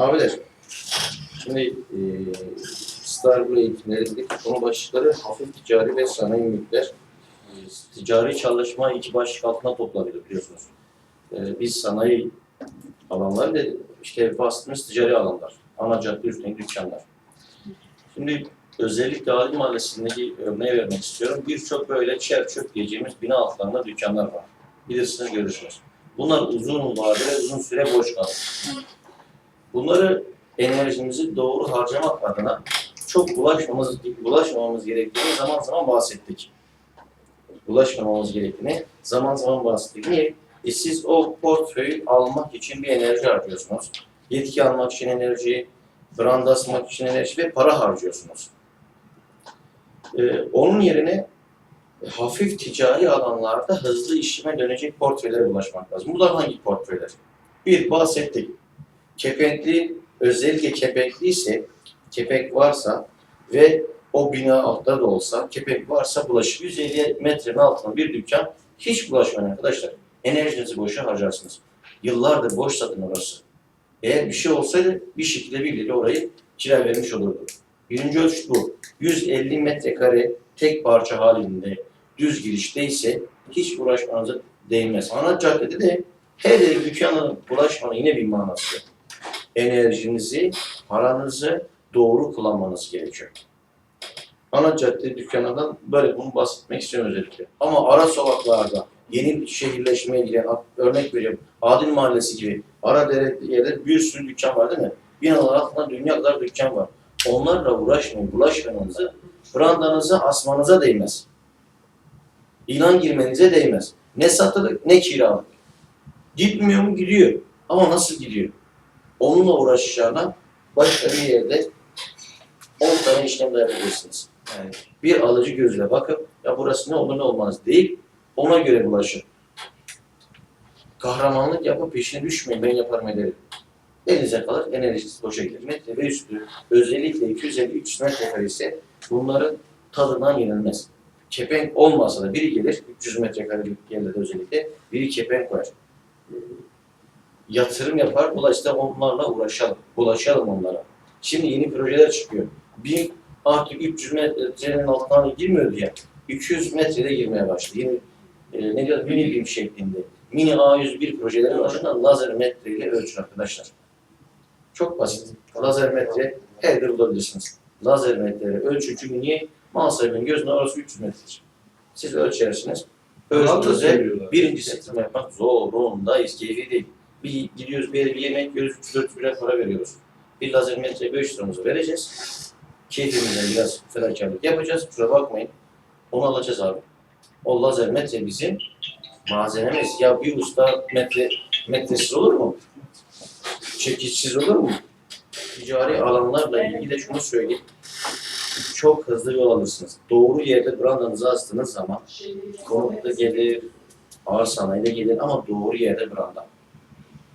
Abiler, şimdi e, Starbull eğitimlerindeki konu başlıkları hafif ticari ve sanayi mülkler. E, ticari çalışma iki başlık altına toplanıyor biliyorsunuz. E, biz sanayi alanları da işte bastığımız ticari alanlar. Ana cadde üstündeki dükkanlar. Şimdi özellikle Adil Mahallesi'ndeki örneği vermek istiyorum. Birçok böyle çer çöp diyeceğimiz bina altlarında dükkanlar var. Bilirsiniz görürsünüz. Bunlar uzun vadede uzun süre boş kalır. Bunları enerjimizi doğru harcamak adına çok bulaşmamamız, bulaşmamamız gerektiğini zaman zaman bahsettik. Bulaşmamamız gerektiğini zaman zaman bahsettik. Niye? E siz o portföyü almak için bir enerji harcıyorsunuz. Yetki almak için enerji, brand asmak için enerji ve para harcıyorsunuz. Ee, onun yerine hafif ticari alanlarda hızlı işleme dönecek portföylere ulaşmak lazım. Bunlar hangi portföyler? Bir, bahsettik. Kepenkli, özellikle kepenkli ise, kepek varsa ve o bina altta da olsa, kepek varsa bulaşık 150 metrenin altında bir dükkan hiç bulaşmayın arkadaşlar. Enerjinizi boşa harcarsınız. Yıllardır boş satın orası. Eğer bir şey olsaydı bir şekilde birileri orayı kira vermiş olurdu. Birinci ölçüt bu. 150 metrekare tek parça halinde düz girişte ise hiç uğraşmanıza değmez. Ana caddede de her yere dükkanın bulaşmanın yine bir manası. Enerjinizi, paranızı doğru kullanmanız gerekiyor. Ana cadde dükkanlardan böyle bunu bahsetmek istiyorum özellikle. Ama ara sokaklarda yeni şehirleşmeye giren, örnek veriyorum, Adil Mahallesi gibi ara dere yerde bir sürü dükkan var değil mi? Binalar altında dünya kadar dükkan var. Onlarla uğraşmayın, bulaşmanızı, brandanızı asmanıza değmez. İlan girmenize değmez. Ne satılık ne kiralık. Gitmiyor mu? Gidiyor. Ama nasıl gidiyor? Onunla uğraşacağına başka bir yerde 10 tane işlem de yapabilirsiniz. Yani bir alıcı gözle bakıp ya burası ne olur ne olmaz değil, ona göre bulaşın. Kahramanlık yapıp peşine düşmeyin, ben yaparım ederim. Elinize kalır, enerjisi boşa gider. Metre ve üstü, özellikle 250-300 metrekare ise bunların tadından yenilmez. Kepenk olmasa da biri gelir, 300 metrekarelik yerlerde özellikle, biri kepenk koyar. Yatırım yapar, dolayısıyla onlarla uğraşalım, ulaşalım onlara. Şimdi yeni projeler çıkıyor. Bir artık 300 metrenin altına girmiyor diye 200 metrede girmeye başladı. Yeni e, ne diyor mini birim şeklinde. Mini A101 projeleri başında lazer metreyle ölçün arkadaşlar. Çok basit. Lazer metre her yerde bulabilirsiniz. Lazer metreyle ölçün çünkü niye? Mal sahibinin gözüne orası 300 metredir. Siz ölçersiniz. Söylüyorlar. birinci setim yapmak zorundayız. Keyfi değil. Bir gidiyoruz bir yere bir yemek yiyoruz, 300 lira para veriyoruz. Bir lazer metre 5 liramızı vereceğiz. Keyfimizden biraz fedakarlık yapacağız. Kusura bakmayın. Onu alacağız abi. O lazer metre bizim malzememiz. Ya bir usta metre metresiz olur mu? Çekişsiz olur mu? Ticari alanlarla ilgili de şunu söyleyeyim. Çok hızlı yol alırsınız. Doğru yerde brandanızı astığınız zaman konutta gelir, ağır sanayide gelir ama doğru yerde branda.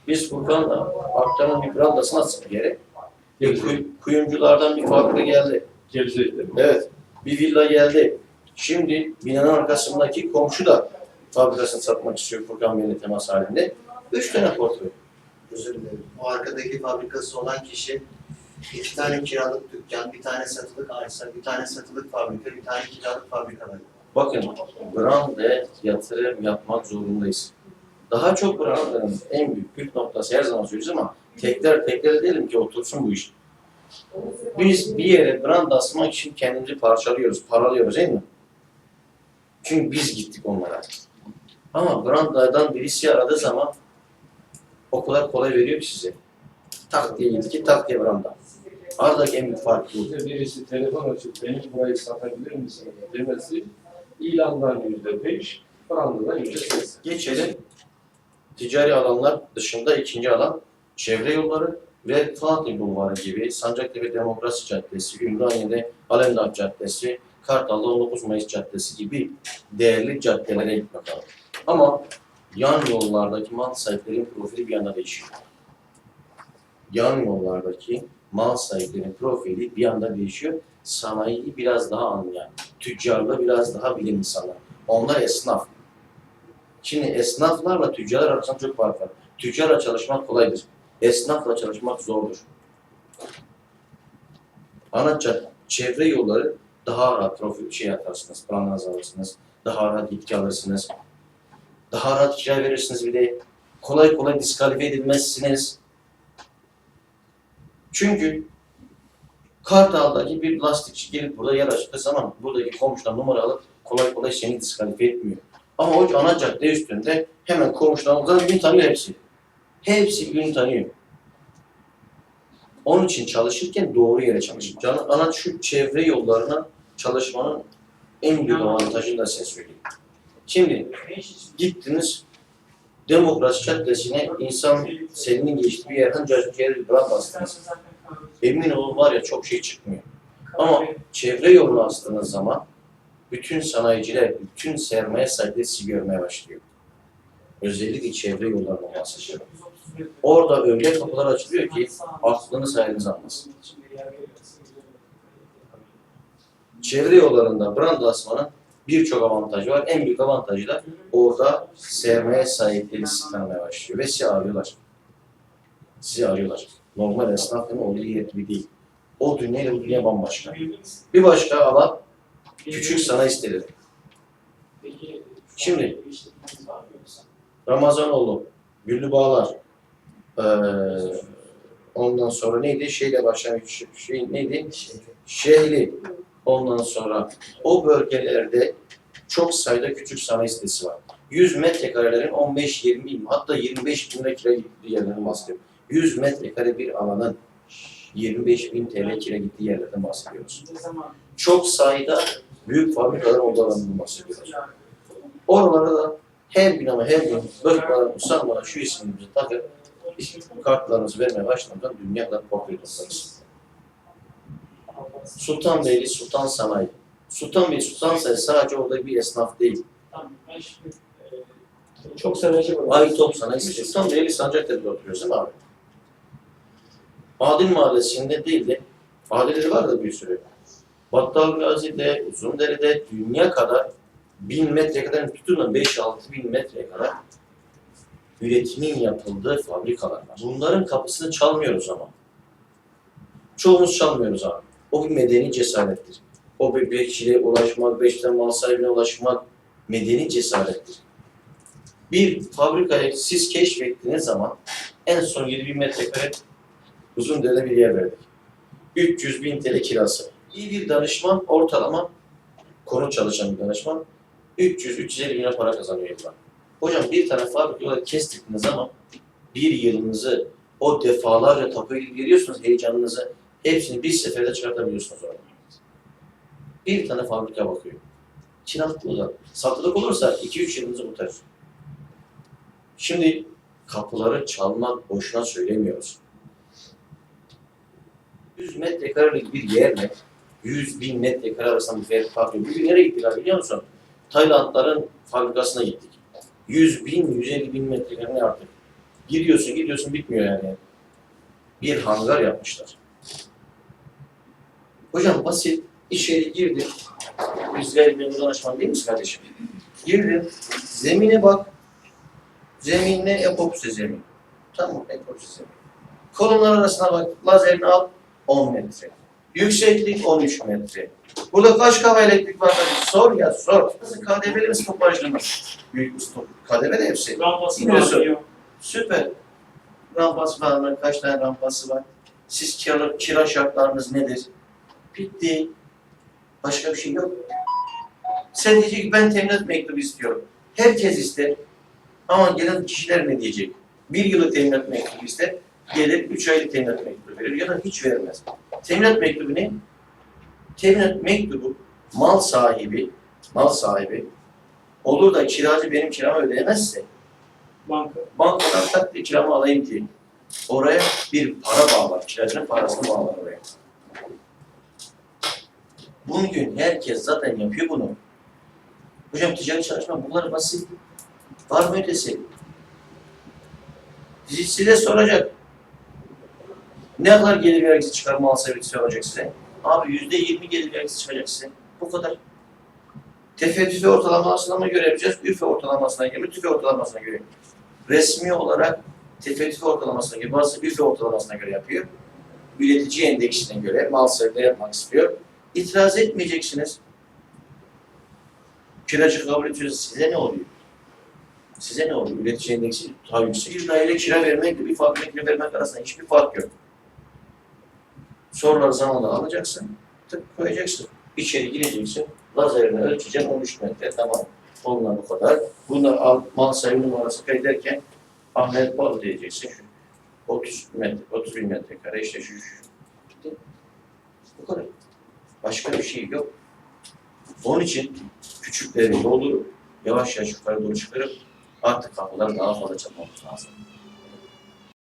Biz Furkan'la Aktan'ın bir brandasını atsak yere. Bir kuy- kuyumculardan bir fabrika geldi. Gebze'de. Evet. Bir villa geldi. Şimdi binanın arkasındaki komşu da fabrikasını satmak istiyor Furkan Bey'le temas halinde. Üç tane portföy. Özür dilerim. O arkadaki fabrikası olan kişi iki tane kiralık dükkan, bir tane satılık arsa, bir tane satılık fabrika, bir tane kiralık fabrika var. Bakın brande yatırım yapmak zorundayız. Daha çok brandanın en büyük püf noktası her zaman söylüyoruz ama tekrar tekrar edelim ki otursun bu iş. Biz bir yere brand asmak için kendimizi parçalıyoruz, paralıyoruz değil mi? Çünkü biz gittik onlara. Ama brandadan birisi aradığı zaman o kadar kolay veriyor ki size. Tak diye gitti ki tak diye branda. Aradaki en büyük fark bu. Birisi telefon açıp benim burayı satabilir misin demesi ilandan yüzde beş, brandadan yüzde seksen. Geçelim. Ticari alanlar dışında ikinci alan çevre yolları ve Fatih Bulvarı gibi Sancaktepe Demokrasi Caddesi, Ümraniye'de Alemdağ Caddesi, Kartal'da 19 Mayıs Caddesi gibi değerli caddelere git bakalım. Ama yan yollardaki mal sahiplerinin profili bir anda değişiyor. Yan yollardaki mal sahiplerinin profili bir anda değişiyor. Sanayiyi biraz daha anlayan, tüccarla biraz daha bilim insanı. Onlar esnaf. Şimdi esnaflarla tüccarlar arasında çok fark var. Tüccarla çalışmak kolaydır. Esnafla çalışmak zordur. Cadde, çevre yolları daha rahat profil şey yaparsınız, paranız alırsınız, daha rahat yetki alırsınız, daha rahat kira verirsiniz bir de kolay kolay diskalifiye edilmezsiniz. Çünkü Kartal'daki bir lastikçi gelip burada yer açtığı zaman buradaki komşudan numara alıp kolay kolay seni diskalifiye etmiyor. Ama o ana cadde üstünde hemen komşularımızdan birbirini tanıyor hepsi. Hepsi birbirini tanıyor. Onun için çalışırken doğru yere çalışın. Can, ana şu çevre yollarına çalışmanın en büyük avantajını da size söyleyeyim. Şimdi gittiniz Demokrasi Caddesi'ne insan selinin geçtiği bir yerden brand bastınız. Emin olun var ya çok şey çıkmıyor. Ama çevre yolunu astığınız zaman bütün sanayiciler, bütün sermaye sahipleri görmeye başlıyor. Özellikle çevre yollarından bahsediyorum. Orada öyle kapılar açılıyor ki aklınız hayaliniz almaz. Çevre yollarında brand asmanın birçok avantajı var. En büyük avantajı da orada sermaye sahipleri tanımaya başlıyor ve sizi arıyorlar. Sizi arıyorlar. Normal esnafın olduğu yer gibi değil. O dünya ile bu dünya bambaşka. Bir başka alan küçük sanayi siteleri. Şimdi Ramazanoğlu, Güllü Bağlar, eee, ondan sonra neydi? Şeyle başlayan şey, şey neydi? Şehli. Ondan sonra o bölgelerde çok sayıda küçük sanayi sitesi var. 100 metrekarelerin 15-20 bin, hatta 25 bin lira kira gittiği yerlerden bahsediyorum. 100 metrekare bir alanın 25 bin TL kira gittiği yerlerden bahsediyoruz. Çok sayıda büyük fabrikaların olduğu alanından bahsediyoruz. Oralara da her gün ama her gün bıkmadan usanmadan şu ismimizi takıp kartlarınızı vermeye başlamadan dünya kadar portföy toplarız. Sultanbeyli Sultan Sanayi. Sultanbeyli Sultan Sanayi sadece orada bir esnaf değil. Çok sanayici var. Aytop Sanayi Sultanbeyli Sancaktepe'de oturuyoruz değil mi abi? Adil Mahallesi'nde değil de Adilleri var da bir sürü. Battal Gazi'de, Uzundere'de dünya kadar bin metreye kadar tutun da 5-6 bin metreye kadar üretimin yapıldığı fabrikalar var. Bunların kapısını çalmıyoruz ama. Çoğumuz çalmıyoruz abi. O bir medeni cesarettir. O bir bekçiliğe ulaşmak, beş tane mal sahibine ulaşmak medeni cesarettir. Bir fabrikayı siz keşfettiğiniz zaman en son 7 bin metrekare uzun dere bir yer verdik. 300 bin TL kirası. İyi bir danışman ortalama konu çalışan bir danışman 300-350 bin lira para kazanıyor yılda. Hocam bir tane fabrika olarak kestiğiniz zaman bir yılınızı o defalarca tapuya gidip geliyorsunuz heyecanınızı hepsini bir seferde çıkartabiliyorsunuz orada. Bir tane fabrika bakıyor. Kiralık olur. Satılık olursa 2-3 yılınızı kurtarır. Şimdi kapıları çalmak boşuna söylemiyoruz. 100 metrekarelik bir yerle 100 bin metrekare arasında bir fark yok. Bir gün nereye gittiler biliyor musun? Taylandların fabrikasına gittik. 100 bin, 150 bin metrekare artık? Gidiyorsun, gidiyorsun bitmiyor yani. Bir hangar yapmışlar. Hocam basit içeri girdim. Biz gayrimenkul danışman değil miyiz kardeşim? Girdim. Zemine bak. Zemin ne? Zemin. Tamam epoksi zemin. Kolonlar arasına bak. Lazerini al. 10 metre. Yükseklik 13 metre. Burada kaç kava elektrik var? Sor ya sor. Nasıl KDV'li mi stopajlı mı? Büyük stop. KDV de hepsi. Rampası var. Süper. Rampası var mı? Kaç tane rampası var? Siz kira, kira şartlarınız nedir? Bitti. Başka bir şey yok. Sen diyecek ki ben teminat mektubu istiyorum. Herkes ister. Ama gelen kişiler ne diyecek? Bir yıllık teminat mektubu ister. Gelir üç aylık teminat mektubu verir ya da hiç vermez. Teminat mektubu ne? Teminat mektubu mal sahibi, mal sahibi olur da kiracı benim kiramı ödeyemezse Banka. bankadan tak diye kiramı alayım ki oraya bir para bağlar, kiracının parasını bağlar oraya. Bugün herkes zaten yapıyor bunu. Hocam ticari çalışma bunlar basit. Var mı ötesi? Size soracak. Ne kadar gelir vergisi çıkarma alsa soracak size. Abi yüzde yirmi gelir vergisi çıkacak size. Bu kadar. Tefe tüfe ortalamasına mı göre yapacağız? Üfe ortalamasına göre, tüfe ortalamasına göre resmi olarak tefettüfe ortalamasına göre, bazı üfe ortalamasına göre yapıyor. üretici endeksine göre mal sayıda yapmak istiyor. İtiraz etmeyeceksiniz. Kiracı kabul ediyorsa size ne oluyor? Size ne oluyor? Üretici endeksi daha yüksek. Bir daire kira vermek bir fabrika kira vermek arasında hiçbir fark yok. Soruları zamanla alacaksın, tık koyacaksın. İçeri gireceksin, lazerle ölçeceksin 13 metre tamam. Onlar bu kadar. Bunu al, mal sayı numarası kaydederken Ahmet Bal diyeceksin. Şu 30 metre, 30 bin metrekare işte şu, şu. Bitti. Bu kadar. Başka bir şey yok. Onun için küçükleri doldurup yavaş yavaş yukarı doğru çıkarıp artık kapılar daha fazla çalmamız lazım.